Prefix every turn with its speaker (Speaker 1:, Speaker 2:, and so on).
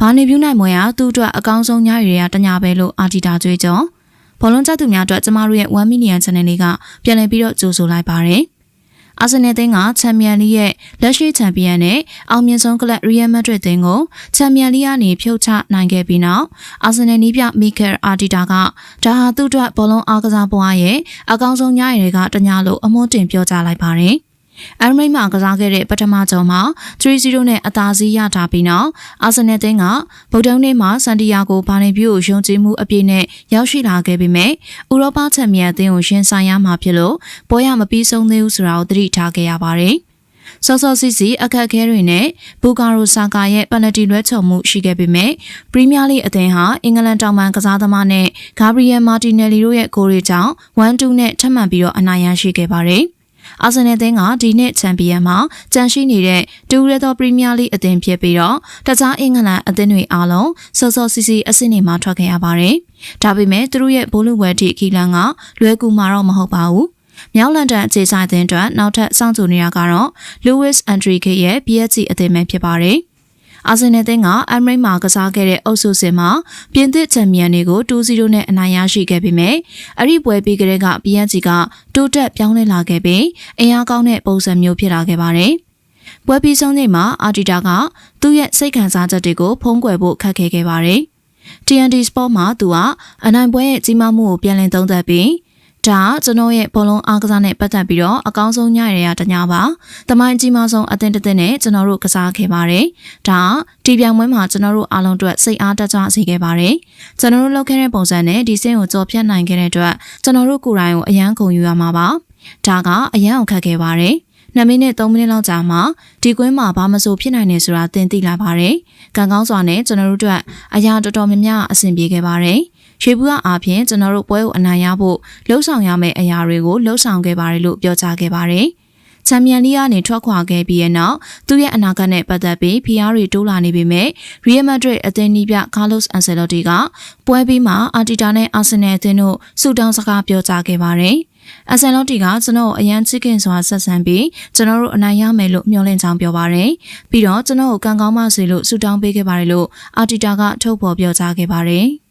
Speaker 1: ဘာနေပြူးနိုင်မွေကသူ့အတွက်အကောင်းဆုံးညရီတွေကတညာပဲလို့အာတီတာကြွေးကြော်ဘောလုံးကျသူများအတွက်ကျမတို့ရဲ့1 million channel လေးကပြန်လည်ပြီးတော့ကြိုဆိုလိုက်ပါတယ်အာဆင်နယ်တင်းကချန်ပီယံလိရဲ့လက်ရှိချန်ပီယံနဲ့အောင်မြင်ဆုံးကလပ်ရီယယ်မက်ဒရစ်တင်းကိုချန်ပီယံလိကနေဖြုတ်ချနိုင်ခဲ့ပြီးနောက်အာဆင်နယ်နီးပြမီကယ်အာတီတာကဒါဟာသူ့အတွက်ဘောလုံးအားကစားပွားရဲ့အကောင်းဆုံးညရီတွေကတညာလို့အမွှန်းတင်ပြောကြားလိုက်ပါတယ် အမ်ရိတ်မှာကစားခဲ့တဲ့ပထမကြုံမှာ3-0နဲ့အသာစီးရထားပြီးနောက်အာဆင်နယ်တင်းကဗုဒ္ဓနေ့မှာစန်တီယာဂိုဘာနေပြိုကိုယုံကြည်မှုအပြည့်နဲ့ရောက်ရှိလာခဲ့ပေမဲ့ဥရောပချန်ပီယံအသင်းကိုရှင်ဆိုင်ရမှာဖြစ်လို့ပွဲရမပြီးဆုံးသေးဘူးဆိုတာကိုသတိထားခဲ့ရပါတယ်။စောစောစီစီအခက်အခဲတွေနဲ့ဘူကာရိုဆာကာရဲ့ပန်နတီလွဲချော်မှုရှိခဲ့ပေမဲ့ပရီးမီးယားလိအသင်းဟာအင်္ဂလန်တောင်ပန်ကစားသမားနဲ့ဂါဘရီယယ်မာတီနယ်လီတို့ရဲ့ဂိုးတွေကြောင့်1-2နဲ့ထပ်မံပြီးတော့အနိုင်ရရှိခဲ့ပါတယ်။ အာဆင်နယ်အသင်းကဒီနှစ်ချန်ပီယံမှာကြန့်ရှိနေတဲ့တူရဲသောပရီးမီးယားလိအသင်းဖြစ်ပြီးတော့တခြားအင်္ဂလန်အသင်းတွေအားလုံးစောစောစီစီအဆင့်တွေမှာထွက်ခဲ့ရပါတယ်။ဒါပေမဲ့သူတို့ရဲ့ဘိုးလူဝဲတီခီလန်ကလွဲကူမှာတော့မဟုတ်ပါဘူး။မြောက်လန်ဒန်အခြေဆိုင်အသင်းအတွက်နောက်ထပ်စောင့်ကြိုနေရကတော့ Lewis Enrique ရဲ့ PSG အသင်းပဲဖြစ်ပါတယ်။ အာဆင်နယ်တင်းကအမ်ရိတ်မှာကစားခဲ့တဲ့အုပ်စုစင်မှာပြင်သစ်ချန်ပီယံတွေကို2-0နဲ့အနိုင်ရရှိခဲ့ပေမဲ့အဲ့ဒီပွဲပြီးကလေးက PSG ကတိုးတက်ပြောင်းလဲလာခဲ့ပြီးအင်အားကောင်းတဲ့ပုံစံမျိုးဖြစ်လာခဲ့ပါတယ်။ပွဲပြီးဆုံးချိန်မှာအာတီတာကသူ့ရဲ့စိတ်ခံစားချက်တွေကိုဖုံးကွယ်ဖို့ခက်ခဲခဲ့ပါတယ်။ TNT Sport မှာသူကအနိုင်ပွဲရဲ့ကြီးမားမှုကိုပြန်လည်သုံးသပ်ပြီး ဒါကျွန်တော်ရဲ့ဘောလုံးအားကစားနဲ့ပတ်သက်ပြီးတော့အကောင်းဆုံးညရရတ냐ပါ။တမိုင်းကြီးမားဆုံးအသင်းတစ်သင်းနဲ့ကျွန်တော်တို့ကစားခဲ့ပါတယ်။ဒါဒီပြိုင်ပွဲမှာကျွန်တော်တို့အားလုံးအတွက်စိတ်အားတက်ကြွစေခဲ့ပါတယ်။ကျွန်တော်တို့လုပ်ခဲ့တဲ့ပုံစံနဲ့ဒီစင်းကိုကြော်ဖြတ်နိုင်ခဲ့တဲ့အတွက်ကျွန်တော်တို့ကိုယ်တိုင်ကိုအယမ်းဂုဏ်ယူရမှာပါ။ဒါကအယမ်းအောင်ခက်ခဲ့ပါတယ်။2မိနစ်3မိနစ်လောက်ကြာမှဒီကွင်းမှာဘာမဆိုဖြစ်နိုင်နေဆိုတာသင်သိလာပါတယ်။ကံကောင်းစွာနဲ့ကျွန်တော်တို့အတွက်အရာတော်တော်များများအဆင်ပြေခဲ့ပါတယ်။ ရွှေဘူးကအားဖြင့်ကျွန်တော်တို့ပွဲကိုအနိုင်ရဖို့လှုံ့ဆော်ရမယ့်အရာတွေကိုလှုံ့ဆော်ခဲ့ပါတယ်လို့ပြောကြားခဲ့ပါတယ်။ချန်ပီယံလိကနေထွက်ခွာခဲ့ပြီးတဲ့နောက်သူ့ရဲ့အနာဂတ်နဲ့ပတ်သက်ပြီးဖီယာရီတိုးလာနေပေမဲ့ရီယယ်မက်ဒရစ်အသင်းနီးပြကားလော့စ်အန်ဆယ်လော်တီကပွဲပြီးမှအာတီတာနဲ့အာဆင်နယ်အသင်းတို့စူတောင်းစကားပြောကြားခဲ့ပါတယ်။အဆန်လော့တီကကျွန်တော်အရန်ချစ်ခင်စွာဆက်ဆံပြီးကျွန်တော်တို့အနိုင်ရမယ်လို့မျှော်လင့်ကြောင်းပြောပါတယ်။ပြီးတော့ကျွန်တော်ကိုကံကောင်းပါစေလို့ဆုတောင်းပေးခဲ့ပါတယ်လို့အာတီတာကထုတ်ဖော်ပြောကြားခဲ့ပါတယ်။